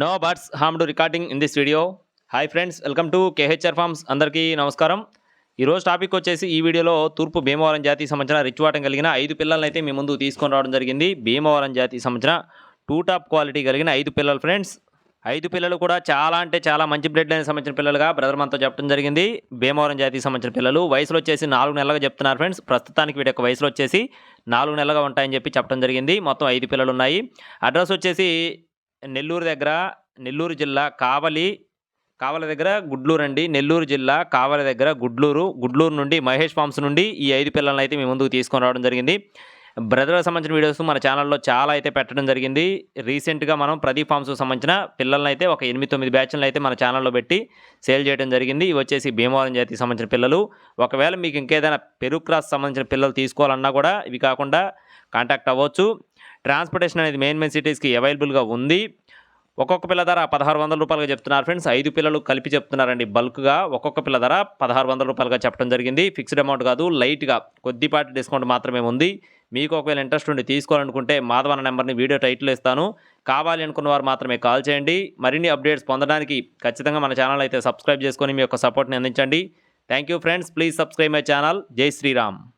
No birds harm to recording in this video hi friends welcome to KHR farms అందరికీ నమస్కారం. ఈరోజు topic వచ్చేసి ఈ వీడియోలో తూర్పు భీమవరం జాతికి సంబంధించిన రిచ్వాటం కలిగిన ఐదు పిల్లలను అయితే మీ ముందు తీసుకొని రావడం జరిగింది. భీమవరం జాతికి సంబంధించిన టూ టాప్ క్వాలిటీ కలిగిన ఐదు పిల్లలు ఫ్రెండ్స్ ఐదు పిల్లలు కూడా చాలా అంటే చాలా మంచి బ్లడ్ లైన్ సంబంధించిన పిల్లలుగా బ్రదర్ మనతో చెప్పడం జరిగింది. భీమవరం జాతికి సంబంధించిన పిల్లలు. వయసులో వచ్చేసి నాలుగు నెలలుగా చెప్తున్నారు ఫ్రెండ్స్ ప్రస్తుతానికి వీటి యొక్క వయసులో వచ్చేసి నాలుగు నెలలుగా ఉంటాయని చెప్పి చెప్పడం జరిగింది. మొత్తం ఐదు పిల్లలు ఉన్నాయి. అడ్రస్ వచ్చేసి నెల్లూరు దగ్గర నెల్లూరు జిల్లా కావలి కావలి దగ్గర గుడ్లూరు అండి. నెల్లూరు జిల్లా కావలి దగ్గర గుడ్లూరు గుడ్లూరు నుండి మహేష్ ఫార్మ్స్ నుండి ఈ ఐదు పిల్లలను అయితే మీ ముందుకు తీసుకొని రావడం జరిగింది. బ్రదర్కి సంబంధించిన వీడియోస్ మన ఛానల్లో చాలా అయితే పెట్టడం జరిగింది. రీసెంట్గా మనం ప్రదీప్ ఫార్మ్స్ సంబంధించిన పిల్లల్ని అయితే ఒక ఎనిమిది తొమ్మిది బ్యాచ్లను అయితే మన ఛానల్లో పెట్టి సేల్ చేయడం జరిగింది. ఇవి వచ్చేసి భీమవరం జాతికి సంబంధించిన పిల్లలు. ఒకవేళ మీకు ఇంకేదైనా పెరుగు క్రాస్ సంబంధించిన పిల్లలు తీసుకోవాలన్నా కూడా ఇవి కాకుండా కాంటాక్ట్ అవ్వచ్చు. ట్రాన్స్పోర్టేషన్ అనేది మెయిన్ మెయిన్ సిటీస్కి అవైలబుల్గా ఉంది. ఒక్కొక్క పిల్ల ధర పదహారు వందల రూపాయలుగా చెప్తున్నారు ఫ్రెండ్స్. ఐదు పిల్లలు కలిపి చెప్తున్నారండి బల్క్గా. ఒక్కొక్క పిల్ల ధర పదహారు వందల రూపాయలుగా చెప్పడం జరిగింది. ఫిక్స్డ్ అమౌంట్ కాదు లైట్గా కొద్దిపాటి డిస్కౌంట్ మాత్రమే ఉంది. మీకు ఒకవేళ ఇంట్రెస్ట్ ఉండి తీసుకోవాలనుకుంటే మాధవ అన్న నెంబర్ని వీడియో టైటిల్ ఇస్తాను. కావాలి అనుకున్న వారు మాత్రమే కాల్ చేయండి. మరిన్ని అప్డేట్స్ పొందడానికి ఖచ్చితంగా మన ఛానల్ అయితే సబ్స్క్రైబ్ చేసుకొని మీ యొక్క సపోర్ట్ని అందించండి. Thank you friends. Please subscribe my channel. Jai Shriram.